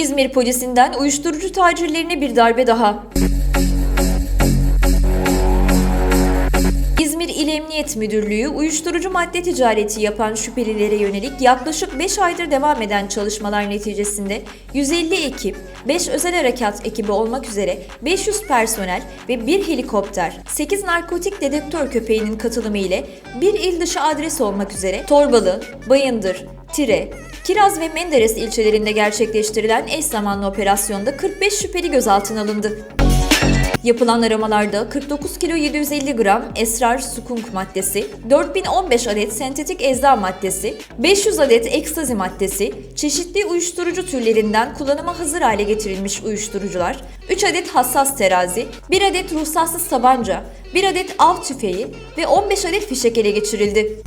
İzmir polisinden uyuşturucu tacirlerine bir darbe daha. İzmir İl Emniyet Müdürlüğü uyuşturucu madde ticareti yapan şüphelilere yönelik yaklaşık 5 aydır devam eden çalışmalar neticesinde 150 ekip, 5 özel harekat ekibi olmak üzere 500 personel ve 1 helikopter, 8 narkotik dedektör köpeğinin katılımı ile bir il dışı adres olmak üzere Torbalı, Bayındır, Tire, Kiraz ve Menderes ilçelerinde gerçekleştirilen eş zamanlı operasyonda 45 şüpheli gözaltına alındı. Yapılan aramalarda 49 kilo 750 gram esrar sukunk maddesi, 4015 adet sentetik ecza maddesi, 500 adet ekstazi maddesi, çeşitli uyuşturucu türlerinden kullanıma hazır hale getirilmiş uyuşturucular, 3 adet hassas terazi, 1 adet ruhsatsız tabanca, 1 adet av tüfeği ve 15 adet fişek ele geçirildi.